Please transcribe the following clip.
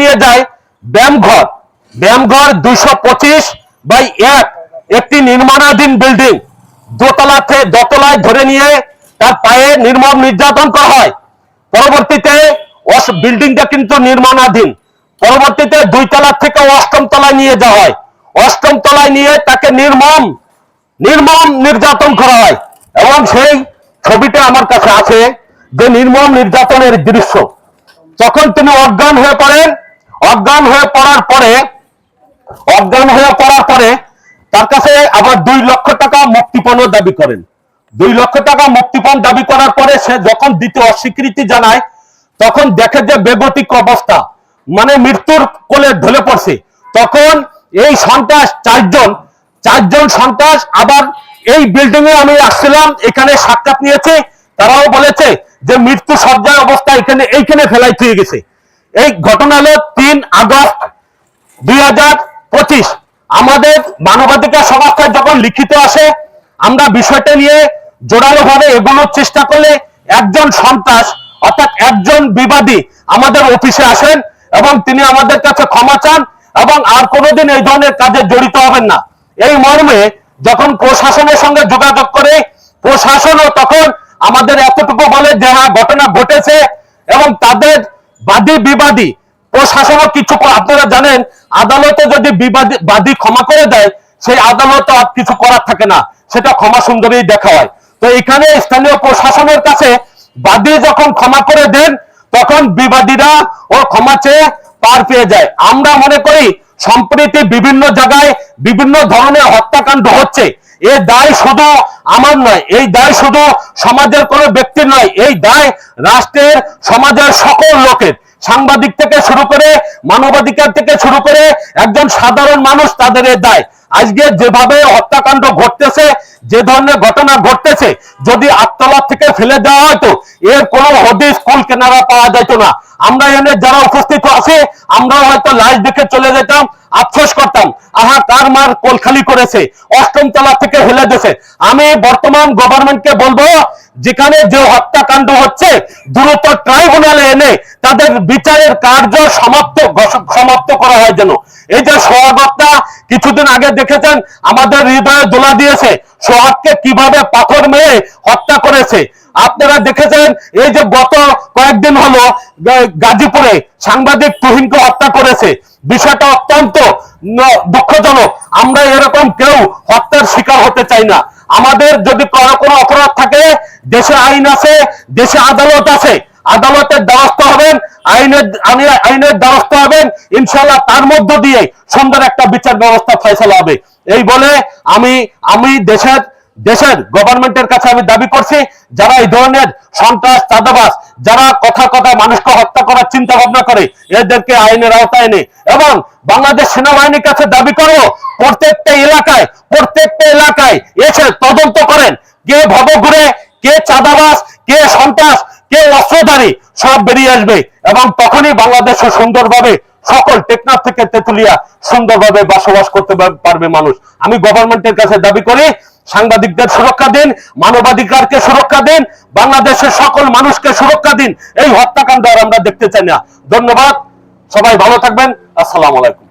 নিয়ে যায় ব্যায়ামঘর। ব্যায়ামঘর দুইশো পঁচিশ বাই এক, একটি নির্মাণাধীন বিল্ডিং। দোতলাতে দোতলায় ধরে নিয়ে তার পায়ে নির্মম নির্যাতন করা হয়। পরবর্তীতে বিল্ডিংটা কিন্তু নির্মাণাধীন। পরবর্তীতে দুই তলা থেকে অষ্টম তলায় নিয়ে যাওয়া হয়। অষ্টম তলায় নিয়ে তাকে নির্মম নির্মম নির্যাতন করা হয়। এবং সেই ছবিটা আমার কাছে আছে যে নির্মম নির্যাতনের দৃশ্য। যখন তিনি অজ্ঞান হয়ে পড়েন অজ্ঞান হয়ে পড়ার পরে, অজ্ঞান হয়ে পড়ার পরে তার কাছে আবার দুই লক্ষ টাকা মুক্তিপণও দাবি করেন। দুই লক্ষ টাকা মুক্তিপণ দাবি করার পরে সে যখন দিতে অস্বীকৃতি জানায়, তখন দেখে যে বেগতিক অবস্থা মানে মৃত্যুর কোলে ঢলে পড়ছে। তখন এই সন্ত্রাস চারজন চারজন সন্ত্রাস আবার এই বিল্ডিং এ আমি আসছিলাম, এখানে সাক্ষাৎ নিয়েছে। তারাও বলেছে যে মৃত্যু সজ্জায় অবস্থা এখানে, এইখানে ফেলাই থুয়ে গেছে। এই ঘটনা হলো তিন আগস্ট দুই হাজার পঁচিশ। আমাদের মানবাধিকার সংস্থায় যখন লিখিত আসে, আমরা বিষয়টা নিয়ে জোরালো ভাবে এগোনোর চেষ্টা করলে একজন সন্ত্রাস, অর্থাৎ একজন বিবাদী আমাদের অফিসে আসেন এবং তিনি আমাদের কাছে ক্ষমা চান এবং আর কোনোদিন এই ধরনের কাজে জড়িত হবেন না। এই মর্মে যখন প্রশাসনের সঙ্গে যোগাযোগ করে, প্রশাসনও তখন আমাদের এতটুকু বলে যে হ্যাঁ ঘটনা ঘটেছে এবং তাদের বাদী, বিবাদী। প্রশাসনও কিছু আপনারা জানেন, আদালতে যদি বিবাদী, বাদী ক্ষমা করে দেয়, সেই আদালত আর কিছু করার থাকে না। সেটা ক্ষমা সুন্দরী দেখা হয় তো এখানে স্থানীয় প্রশাসনের কাছে বাদী যখন ক্ষমা করে দেন, তখন বিবাদীরা ও ক্ষমা চেয়ে পার পেয়ে যায়। আমরা মনে করি সম্প্রতি বিভিন্ন জায়গায় বিভিন্ন ধরনের হত্যাকাণ্ড হচ্ছে। এ দায় শুধু আমার নয়, এই দায় শুধু সমাজের কোনো ব্যক্তির নয়, এই দায় রাষ্ট্রের, সমাজের সকল লোকের। সাংবাদিক থেকে শুরু করে মানবাধিকার থেকে শুরু করে একজন সাধারণ মানুষ তাদের দায়। আজকে যেভাবে হত্যাকাণ্ড ঘটতেছে, যে ধরনের ঘটনা ঘটতেছে, যদি আটতলা থেকে ফেলে দেওয়া হয়তো, এর কোনো হদিস কুল কেনারা পাওয়া যেত না। আমরা এনে যারা উপস্থিত আছে, আমরাও হয়তো লাশ দেখে চলে যেতাম, আফসোস করতাম। আহা কার মার কোল খালি করেছে, অষ্টম তলা থেকে হেলে দিয়েছে। আমি বর্তমান গভর্নমেন্টকে বলব, যেখানে যে হত্যাকাণ্ড হচ্ছে, দ্রুত ট্রাইব্যুনালে এনে তাদের বিচারের কার্য সমাপ্ত সমাপ্ত করা হয় যেন। এই যে সোহাগটা কিছুদিন আগে দেখেছেন, আমাদের হৃদয়ে দোলা দিয়েছে, সোহাগকে কীভাবে পাথর মেরে হত্যা করেছে। আপনারা দেখেছেন, এই যে গত কয়েকদিন হলো গাজীপুরে সাংবাদিক তুহিনকে হত্যা করেছে। বিষয়টা অত্যন্ত দুঃখজনক। আমরা এরকম কেউ হত্যার শিকার হতে চাই না। আমাদের যদি কোনো অপরাধ থাকে, দেশে আইন আছে, দেশে আদালত আছে আদালতের দ্বারস্থ হবেন, আইনের আইনে- আইনের দ্বারস্থ হবেন ইনশাল্লাহ তার মধ্য দিয়ে সুন্দর একটা বিচার ব্যবস্থা ফয়সলা হবে। এই বলে আমি আমি দেশের দেশের গভর্নমেন্টের কাছে আমি দাবি করছি, যারা এই ধরনের সন্ত্রাস চাঁদাবাস যারা কথা কথা মানুষকে হত্যা করার চিন্তা ভাবনা করে, এদেরকে আইনের আওতায় এনে এবং বাংলাদেশ সেনাবাহিনীর কাছে দাবি করো প্রত্যেকটা এলাকায় প্রত্যেকটা এলাকায় এসে তদন্ত করেন, কে ভবঘুরে, কে চাঁদাবাস কে সন্ত্রাস কে অস্ত্রধারী সব বেরিয়ে আসবে এবং তখনই বাংলাদেশ সুন্দরভাবে সকল টেকনাফ থেকে তেতুলিয়া সুন্দরভাবে বসবাস করতে পারবে মানুষ। আমি গভর্নমেন্টের কাছে দাবি করি, সাংবাদিকদের সুরক্ষা দিন, মানবাধিকারকে সুরক্ষা দিন, বাংলাদেশের সকল মানুষকে সুরক্ষা দিন। এই হত্যাকাণ্ড আর আমরা দেখতে চাই না। ধন্যবাদ। সবাই ভালো থাকবেন। আসসালাম আলাইকুম।